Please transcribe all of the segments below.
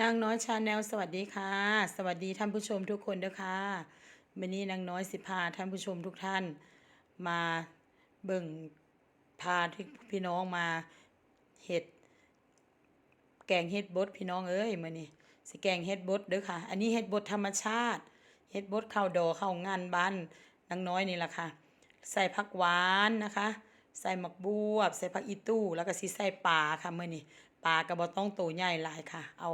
นางน้อยชาแนลสวัสดีค่ะ สวัสดีท่านผู้ชมทุกคนด้วยค่ะวันนี้นางน้อยสิพาท่านผู้ชมทุกท่าน มาเบิ่งพาที่พี่น้องมาเห็ด แกงเห็ดบดพี่น้องเอ้ยมื้อนี้สิแกงเห็ดบดเด้อค่ะ อันนี้เห็ดบดธรรมชาติเห็ดบดข้าวดอข้าวงานบ้านนางน้อยนี่แหละค่ะ ใส่ผักหวานนะคะ ใส่หมักบวบ ใส่ผักอีตู้แล้วก็สิใส่ปลาค่ะมื้อนี้ ปลาก็บ่ต้องโตใหญ่หลายค่ะ เอา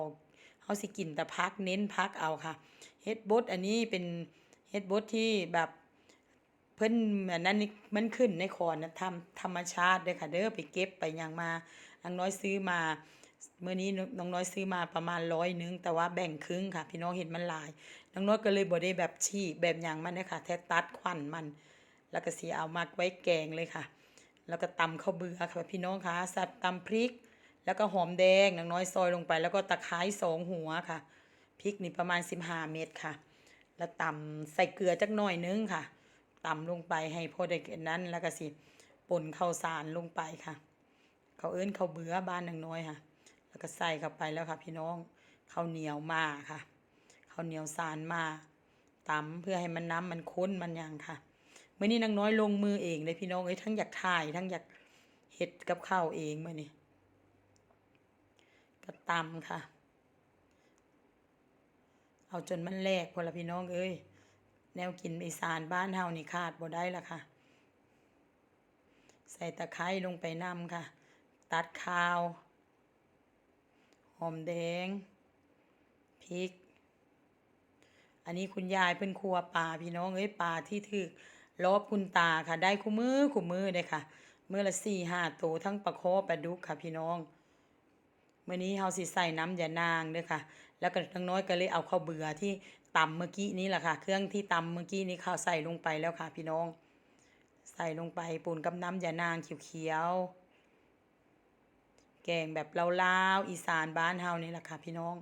เฮาสิกินแต่พักเน้นพักเอาค่ะเฮดบดอันนี้เป็นเฮดบดที่แบบเพิ่นอันนั้นนี่มันขึ้นในคอนนะธรรมธรรมชาติเด้ค่ะเด้อไปเก็บไปยังมานางน้อยซื้อมาเมื้อนี้น้องน้อยซื้อมาประมาณ100นึง แต่ว่าแบ่งครึ่งค่ะ พี่น้องเห็นมันหลาย น้องน้อยก็เลยบ่ได้แบบฉีกแบบยังมันเด้อค่ะแท้ตัดขวัญมัน แล้วก็สิเอามาไว้แกงเลยค่ะ แล้วก็ตำข้าวเบื่อค่ะพี่น้องคะสับตำพริก แล้วก็หอมแดงนางน้อยซอยลงไป แล้วก็ตะไคร้สองหัวค่ะพริกนี่ประมาณ 15 เม็ดค่ะ แล้วตำใส่เกลือจักหน่อยนึงค่ะตำลงไปให้พอได้อันนั้นแล้วก็สิป่นข้าวสารลงไปค่ะเขาเอิ้นข้าวเบื่อบ้านนางน้อยค่ะ แล้วก็ใส่เข้าไปแล้วค่ะ พี่น้องข้าวเหนียวมาค่ะข้าวเหนียวสารมาตำเพื่อให้มันน้ำมันข้นมันยังค่ะเมื่อนี้นางน้อยลงมือเองเลยพี่น้องเอ้ยทั้งอยากถ่ายทั้งอยากเฮ็ดกับข้าวเองเมื่อนี้ ก็ตำค่ะ เอาจนมันแหลกพอละพี่น้องเอ้ยแนวกินอีสานบ้านเฮานี่ขาดบ่ได้ละค่ะ ใส่ตะไคร้ลงไปนำค่ะ ตัดข้าว หอมแดงพริก อันนี้คุณยายเพิ่นครัวปลาพี่น้องเอ้ยปลาที่ถึกรอบคุณตาค่ะ ได้คู่มือคู่มือเลยค่ะ เมื้อละสี่ห้าโตวทั้งปลาโคปลาดุกค่ะพี่น้อง มื้อนี้เฮาสิใส่น้ำยานางเด้อค่ะ แล้วก็ทั้งน้อยก็เลยเอาข้าวเบื่อที่ตำเมื่อกี้นี้แหละค่ะ เครื่องที่ตำเมื่อกี้นี้ข้าวใส่ลงไปแล้วค่ะ พี่น้อง ใส่ลงไปป่นกับน้ำยานางเขียวๆแกงแบบลาวๆอีสานบ้านเฮานี่แหละค่ะ พี่น้อง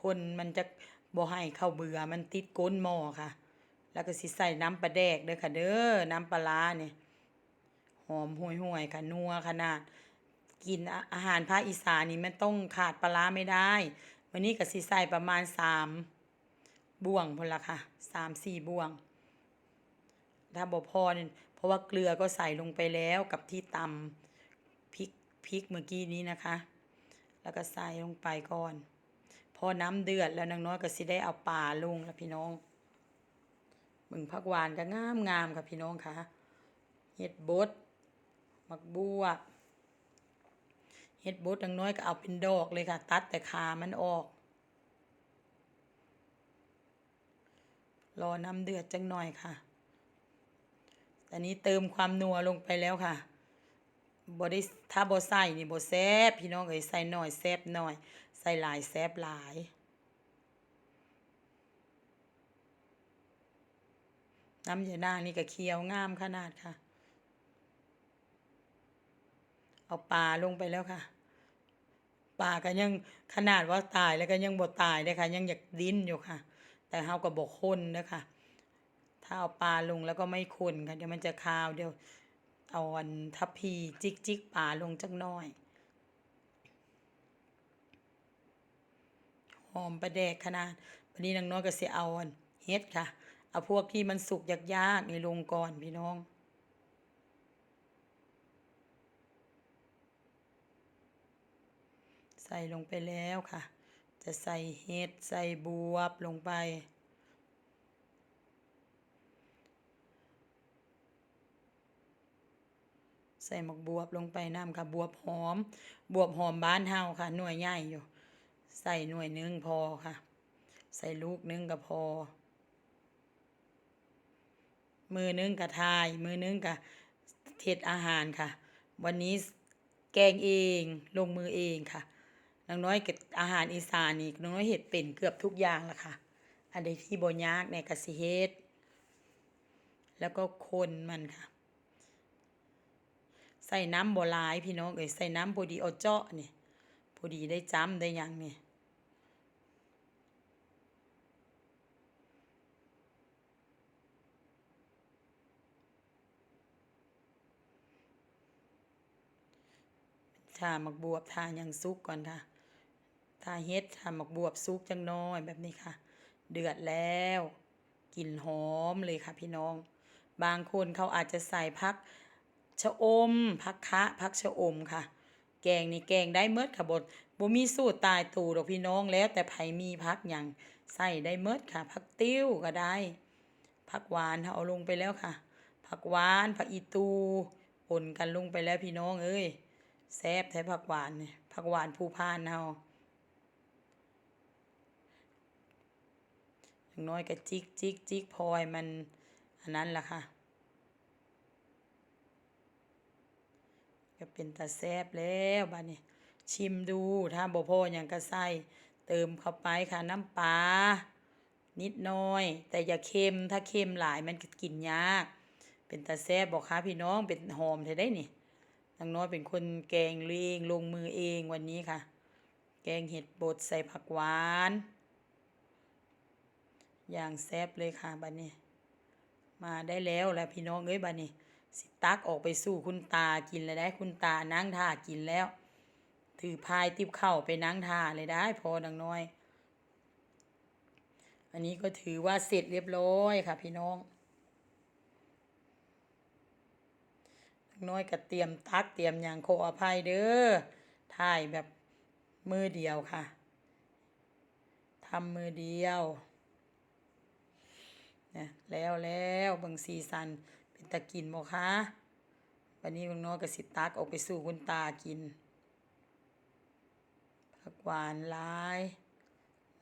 คนมันจะบ่ให้ข้าวเบื่อมันติดก้นหม้อค่ะ แล้วก็สิใส่น้ำปลาแดกเด้อค่ะ เด้อน้ำปลาร้าเนี่ย หอมห่วยๆค่ะนัวขนาด กินอาหารภาคอีสานนี่มันต้องขาดปลาไม่ได้วันนี้ก็สิใส่ประมาณสามบ่วงพุ่นละค่ะสามสี่บ่วง ถ้าบ่พอเนี่ยเพราะว่าเกลือก็ใส่ลงไปแล้วกับที่ตำพริกพริกเมื่อกี้นี้นะคะ แล้วก็ใส่ลงไปก่อน พอน้ำเดือดแล้วนางน้อยก็สิได้เอาปลาลงแล้วพี่น้องมึงผักหวานก็งามงามค่ะพี่น้องค่ะเห็ดบด มักบัวเห็ดบดนางน้อยก็เอาเป็นดอกเลยค่ะ ตัดแต่ขามันออก รอน้ำเดือดจังหน่อยค่ะตอนนี้เติมความนัวลงไปแล้วค่ะบ่ได้ถ้าบ่ใส่นี่บ่แซบพี่น้องเอ้ยใส่หน่อยแซบหน่อย ใส่หลายแซบหลายน้ำยานางนี่ก็เคี่ยวงามขนาดค่ะ เอาปลาลงไปแล้วค่ะปลาก็ยังขนาดว่าตายแล้วก็ยังบ่ตายเลยค่ะ ยังอยากดิ้นอยู่ค่ะ แต่เฮาก็บ่คนนะคะถ้าเอาปลาลงแล้วก็ไม่คนค่ะเดี๋ยวมันจะคาวเดี๋ยวเอาอันทัพพีจิกจิกปลาลงจักน่อยหอมประแดกขนาดวันนี้นางน้อยก็เสิเอาอันเฮ็ดค่ะ เอาพวกที่มันสุกยากๆนี่ลงก่อนพี่น้อง ใส่ลงไปแล้วค่ะ จะใส่เห็ดใส่บวบลงไป ใส่หมกบวบลงไปน้ำค่ะ บวบหอม บวบหอมบ้านเฮาค่ะ หน่วยใหญ่อยู่ ใส่หน่วยนึงพอค่ะ ใส่ลูกนึงก็พอ มือนึงกะทาย มือนึงกะเทศอาหารค่ะ วันนี้แกงเอง ลงมือเองค่ะ นางน้อยเก็บอาหารอีสานนี่นางน้อยเฮ็ดเป็นเกือบทุกอย่างละค่ะ อันใดที่บ่ยากเนี่ยก็สิเฮ็ดแล้วก็คนมันค่ะ ใส่น้ำบ่ลายพี่น้องเอ้ยใส่น้ำพอดีเอาเจาะเนี่ยพอดีได้จ้ำได้ยังเนี่ทาหมักบวบทาหยังสุกก่อนค่ะาเฮ็ดทาหมักบวบสุกจังน้อยแบบนี้ค่ะ เดือดแล้วกลิ่นหอมเลยค่ะพี่น้อง บางคนเขาอาจจะใส่พักชะอมพักคะพักชะอมค่ะ แกงนี่แกงได้เมดค่ะบดบ่มีสูตรตายตู่ดอกพี่น้องแล้วแต่ไผมีพักหยังใส่ได้เมดค่ะผักติ้วก็ได้ผักหวานเอาลงไปแล้วค่ะ ผักหวานผักอีตูปนกันลงไปแล้วพี่น้องเอ้ยแซ่บแท้ผักหวานผักหวานภูพานเฮา อย่างน้อยก็จิกจิกจิกพอยมันอันนั้นล่ะค่ะ ก็เป็นตาแซบแล้วบัดนี้ ชิมดูถ้าบ่พอหยังก็ใส่เติมเข้าไปค่ะน้ำปลานิดน้อย แต่อย่าเค็มถ้าเค็มหลายมันก็กินยาก เป็นตาแซบบอกค่ะพี่น้องเป็นหอมเท่ได้นี่นางน้อยเป็นคนแกงเองลงมือเองวันนี้ค่ะ แกงเห็ดบดใส่ผักหวาน อย่างแซ่บเลยค่ะบัดนนี้ มาได้แล้วแหละพี่น้องเอ้ยบัดนนี้ สิตักออกไปสู่คุณตากินเลยได้คุณตานั่งท่ากินแล้ว ถือพายติบเข้าไปนั่งท่าเลยได้พอดังน้อย อันนี้ก็ถือว่าเสร็จเรียบร้อยค่ะ พี่น้องดังน้อยก็เตรียมตักเตรียมอย่างขออภัยเด้อถ่ายแบบมือเดียวค่ะทำมือเดียว นะแล้วแล้วเบางซีซันเป็นตะกินบ่คะวันนี้บางน้อยก็สิตักออกไปสู่คุณตากินผักหวานลาย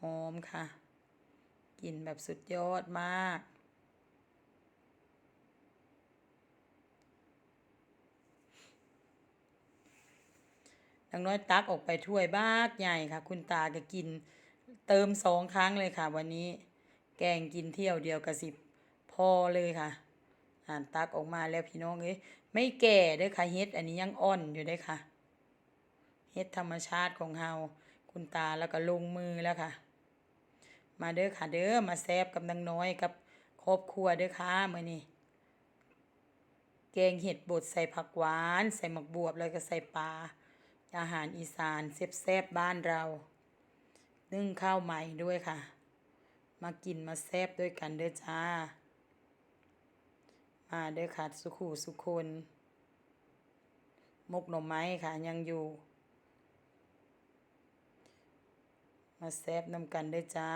หอมค่ะ กินแบบสุดยอดมากดังน้อยตักออกไปถ้วยบากใหญ่ค่ะ คุณตาก็กินเติมสองครั้งเลยค่ะ วันนี้ แกงกินเที่ยวเดียวกับสิบพอเลยค่ะอ่านตักออกมาแล้วพี่น้องเอ้ยไม่แก่เด้อค่ะเฮ็ดอันนี้ยังอ่อนอยู่เด้อค่ะเฮ็ดธรรมชาติของเฮาคุณตาแล้วก็ลงมือแล้วค่ะ มาเด้อค่ะเด้อมาแซบกับนางน้อยกับครอบครัวเด้อค่ะมื้อนี้แกงเห็ดบดใส่ผักหวาน ใส่หมักบวบแล้วก็ใส่ปลาอาหารอีสานแซ่บๆบ้านเรานึ่งข้าวใหม่ด้วยค่ะ มากินมาแซบด้วยกันเด้อจ้า มาเด้อค่ะสุขูสุคนมกหน่อไม้ค่ะยังอยู่ มาแซบนำกันเด้อจ้า